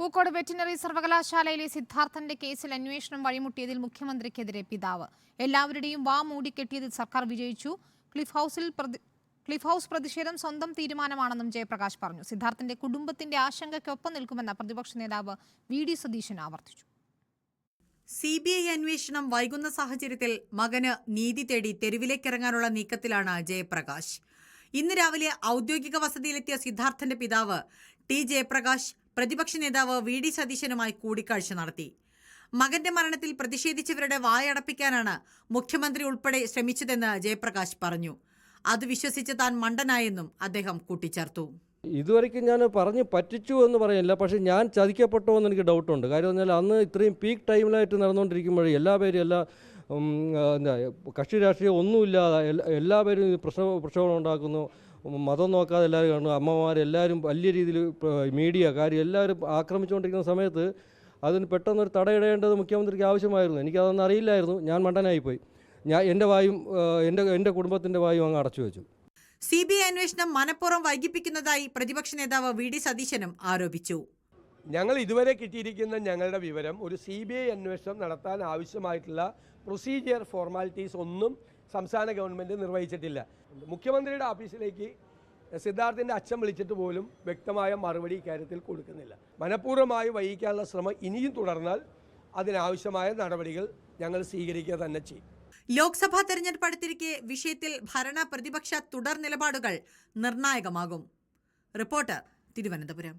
Pookode veterinary സർവകലാശാലയിലെ സിദ്ധാർത്ഥന്റെ കേസിൽ അന്വേഷണം വഴിമുട്ടിയതിൽ മുഖ്യമന്ത്രിക്കെതിരെ പിതാവ്. എല്ലാവരുടെയും വാ മൂടിക്കെട്ടിയതിൽ സർക്കാർ വിജയിച്ചു. ക്ലിഫ് ഹൗസിൽ ക്ലിഫ് ഹൗസ് പ്രതിഷേധം സ്വന്തം തീരുമാനമാണെന്നും ജയപ്രകാശ് പറഞ്ഞു. സിദ്ധാർത്ഥന്റെ കുടുംബത്തിന്റെ ആശങ്കയ്ക്കൊപ്പം നിൽക്കുമെന്ന പ്രതിപക്ഷ നേതാവ് വി ഡി സതീശൻ ആവർത്തിച്ചു. സി ബി ഐ അന്വേഷണം വൈകുന്ന സാഹചര്യത്തിൽ മകന് നീതി തേടി തെരുവിലേക്കിറങ്ങാനുള്ള നീക്കത്തിലാണ് ജയപ്രകാശ്. ഇന്ന് രാവിലെ ഔദ്യോഗിക വസതിയിലെത്തിയ സിദ്ധാർത്ഥന്റെ പിതാവ് ടി ജയപ്രകാശ് പ്രതിപക്ഷ നേതാവ് വി ഡി സതീശനുമായി കൂടിക്കാഴ്ച നടത്തി. മകന്റെ മരണത്തിൽ പ്രതിഷേധിച്ചവരുടെ വായടപ്പിക്കാനാണ് മുഖ്യമന്ത്രി ഉൾപ്പെടെ ശ്രമിച്ചതെന്ന് ജയപ്രകാശ് പറഞ്ഞു. അത് വിശ്വസിച്ച് താൻ മണ്ടനായെന്നും അദ്ദേഹം കൂട്ടിച്ചേർത്തു. ഇതുവരെയ്ക്കും ഞാൻ പറഞ്ഞു പറ്റിച്ചു എന്ന് പറയില്ല പക്ഷേ ഞാൻ ചതിക്കപ്പെട്ടോ എന്ന് എനിക്ക് ഡൗട്ടുണ്ട് കാര്യം പറഞ്ഞാൽ അന്ന് ഇത്രയും പീക്ക് ടൈമിലായിട്ട് നടന്നുകൊണ്ടിരിക്കുമ്പോഴേ എല്ലാ പേരും എല്ലാ എന്താ കക്ഷി രാഷ്ട്രീയം ഒന്നുമില്ലാതെ എല്ലാവരും പ്രശ്ന പ്രക്ഷോഭം ഉണ്ടാക്കുന്നു. മതം നോക്കാതെ എല്ലാവരും കാണുന്നു അമ്മമാരെല്ലാവരും വലിയ രീതിയിൽ മീഡിയ കാര്യം എല്ലാവരും ആക്രമിച്ചുകൊണ്ടിരിക്കുന്ന സമയത്ത് അതിന് പെട്ടെന്നൊരു തടയിടേണ്ടത് മുഖ്യമന്ത്രിക്ക് ആവശ്യമായിരുന്നു. എനിക്കതൊന്നും അറിയില്ലായിരുന്നു. ഞാൻ മണ്ടനായിപ്പോയി. ഞാൻ എന്റെ വായും എന്റെ എന്റെ കുടുംബത്തിന്റെ വായും അങ്ങ് അടച്ചു വെച്ചു. സി ബി ഐ അന്വേഷണം മനഃപൂർവം വൈകിപ്പിക്കുന്നതായി പ്രതിപക്ഷ നേതാവ് വി ഡി സതീശനും ആരോപിച്ചു. ഞങ്ങൾ ഇതുവരെ കിട്ടിയിരിക്കുന്ന ഞങ്ങളുടെ വിവരം ഒരു സി ബി ഐ അന്വേഷണം നടത്താൻ ആവശ്യമായിട്ടുള്ള പ്രൊസീജിയർ ഫോർമാലിറ്റീസ് ഒന്നും സംസ്ഥാന ഗവൺമെന്റ് നിർവഹിച്ചിട്ടില്ല. മുഖ്യമന്ത്രിയുടെ ഓഫീസിലേക്ക് സിദ്ധാർത്ഥിന്റെ അച്ഛൻ വിളിച്ചിട്ട് പോലും വ്യക്തമായ മറുപടി ഇക്കാര്യത്തിൽ കൊടുക്കുന്നില്ല. മനഃപൂർവമായി വൈകിക്കാനുള്ള ശ്രമം ഇനിയും തുടർന്നാൽ അതിനാവശ്യമായ നടപടികൾ ഞങ്ങൾ സ്വീകരിക്കുക തന്നെ ചെയ്യും. ലോക്സഭാ തെരഞ്ഞെടുപ്പ് അടുത്തിരിക്കെ വിഷയത്തിൽ ഭരണ പ്രതിപക്ഷ തുടർ നിലപാടുകൾ നിർണായകമാകും. റിപ്പോർട്ടർ തിരുവനന്തപുരം.